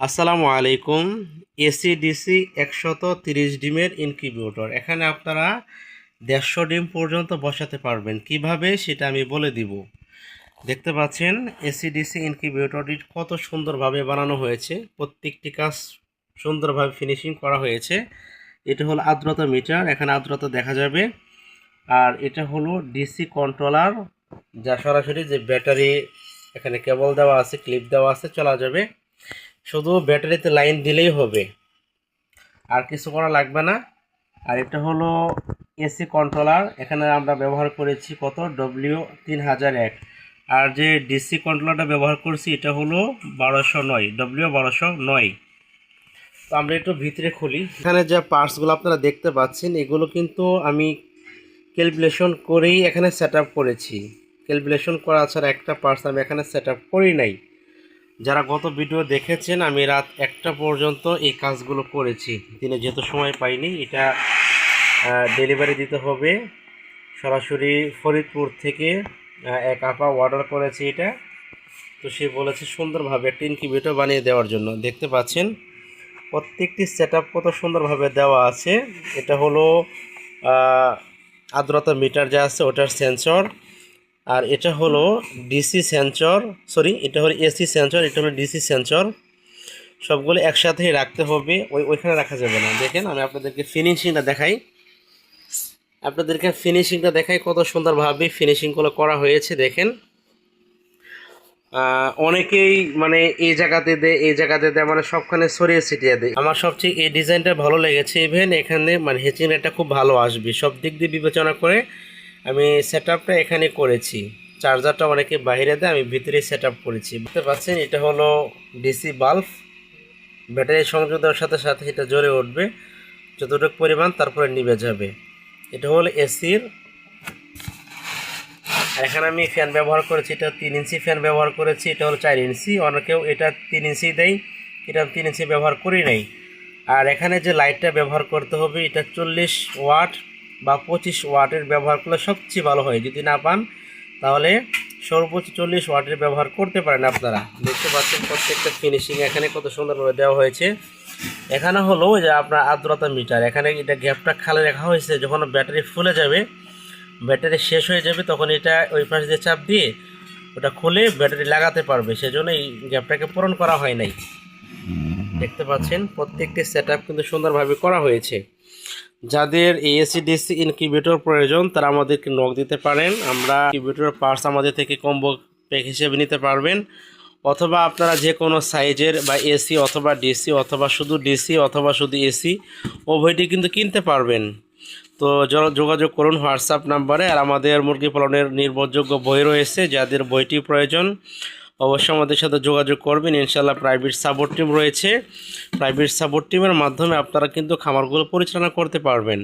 আসসালামু আলাইকুম এসিডিসি একশত তিরিশ ডিমের ইনকিউবেটর। এখানে আপনারা দেড়শো ডিম পর্যন্ত বসাতে পারবেন। কীভাবে সেটা আমি বলে দিব। দেখতে পাচ্ছেন এসিডিসি ইনকিউবেটরটি কত সুন্দরভাবে বানানো হয়েছে। প্রত্যেকটি কাজ সুন্দরভাবে ফিনিশিং করা হয়েছে। এটা হলো আর্দ্রতা মিটার, এখানে আর্দ্রতা দেখা যাবে। আর এটা হলো ডিসি কন্ট্রোলার যা সরাসরি যে ব্যাটারি, এখানে কেবল দেওয়া আছে ক্লিপ দেওয়া আছে, চলা যাবে। শুধু ব্যাটারিতে লাইন দিলেই হবে। আর কিছু করা লাগবে না। আর এটা হলো এসি কন্ট্রোলার। এখানে আমরা ব্যবহার করেছি কত? ডব্লিউ তিন হাজার এক। আর যে ডিসি কন্ট্রোলারটা ব্যবহার করছি, এটা হলো বারোশো নয়। ডব্লিউ বারোশো নয়। তো আমরা একটু ভিতরে খুলি। এখানে যে পার্টসগুলো আপনারা দেখতে পাচ্ছেন, এগুলো কিন্তু আমি ক্যালকুলেশন করেই এখানে সেট করেছি। ক্যালকুলেশন করা ছাড়া একটা পার্টস আমি এখানে সেট করি নাই। যারা গত ভিডিও দেখেছেন, আমি রাত একটা পর্যন্ত এই কাজগুলো করেছি। দিনে যেহেতু সময় পাইনি, এটা ডেলিভারি দিতে হবে। সরাসরি ফরিদপুর থেকে এক আপা অর্ডার করেছে এটা। তো সে বলেছে সুন্দরভাবে একটা ইনকিউবেটর বানিয়ে দেওয়ার জন্য। দেখতে পাচ্ছেন, প্রত্যেকটি সেট কত সুন্দরভাবে দেওয়া আছে। এটা হলো আর্দ্রতা মিটার যা আছে, ওটার সেন্সর আর এটা হলো ডিসি সেন্সর সরি এটা হলো এসি সেন্সর এটা হলো ডিসি সেন্সর সবগুলো একসাথেই রাখতে হবে, ওই ওইখানে রাখা যাবে না। দেখেন, আমি আপনাদেরকে ফিনিশিংটা দেখাই। আপনাদেরকে ফিনিশিংটা দেখাই কত সুন্দরভাবে ফিনিশিংগুলো করা হয়েছে, দেখেন। অনেকেই মানে এই জায়গাতে দেয় এই জায়গাতে দেয় মানে সবখানে সরিয়ে ছিটিয়ে দেয়। আমার সবচেয়ে এই ডিজাইনটা ভালো লেগেছে ইভেন এখানে মানে হেচিং রেটটা খুব ভালো আসবে। সব দিক দিয়ে বিবেচনা করে আমি সেট এখানে করেছি। চার্জারটা অনেকে বাইরে দেয়, আমি ভিতরে সেট করেছি। বুঝতে পারছেন? এটা হলো ডিসি বাল্ব ব্যাটারি সংযোগ দেওয়ার সাথে সাথে এটা জ্বলে উঠবে। যতটুকু পরিমাণ তারপরে নিভে যাবে। এটা হলো এসির আর এখানে আমি ফ্যান ব্যবহার করেছি, এটা তিন ইঞ্চি ফ্যান ব্যবহার করেছি, এটা হলো চার ইঞ্চি। অনেকেও এটা তিন ইঞ্চি দেয়, এটা তিন ইঞ্চি ব্যবহার করি নাই। আর এখানে যে লাইটটা ব্যবহার করতে হবে, এটা চল্লিশ ওয়াট বা পঁচিশ ওয়াটের ব্যবহার করলে সবচেয়ে ভালো হয়। যদি না পান, তাহলে সর্বোচ্চ চল্লিশ ওয়াটের ব্যবহার করতে পারেন আপনারা। দেখতে পাচ্ছেন প্রত্যেকটা ফিনিশিং এখানে কত সুন্দরভাবে দেওয়া হয়েছে। এখানে হলো যে আপনার আর্দ্রতা মিটার। এখানে এটা গ্যাপটা খালি রাখা হয়েছে, যখন ব্যাটারি ফুলে যাবে, ব্যাটারি শেষ হয়ে যাবে, তখন এটা ওই পাশ দিয়ে চাপ দিয়ে ওটা খুলে ব্যাটারি লাগাতে পারবে। সেজন্য এই গ্যাপটাকে পূরণ করা হয় নাই। দেখতে পাচ্ছেন প্রত্যেকটি সেট কিন্তু সুন্দরভাবে করা হয়েছে। যাদের এএসিডিসি ইনকিউবেটর প্রয়োজন, তারা আমাদেরকে নক দিতে পারেন। আমরা ইনকিউবেটর পার্স আমাদের থেকে কম্বো প্যাক হিসেবে নিতে পারবেন। অথবা আপনারা যে কোনো সাইজের বা এসি অথবা ডিসি অথবা শুধু ডিসি অথবা শুধু এসি উভয়টি কিন্তু কিনতে পারবেন। তো যোগাযোগ করুন হোয়াটসঅ্যাপ নাম্বারে। আর আমাদের মুরগি পালনের নির্ভরযোগ্য বই রয়েছে, যাদের বইটি প্রয়োজন। অবশ্যই আমাদের সাথে যোগাযোগ করবেন। ইনশাল্লাহ প্রাইভেট সাপোর্ট টিম রয়েছে। প্রাইভেট সাপোর্ট টিমের মাধ্যমে আপনারা কিন্তু খামারগুলো পরিচালনা করতে পারবেন।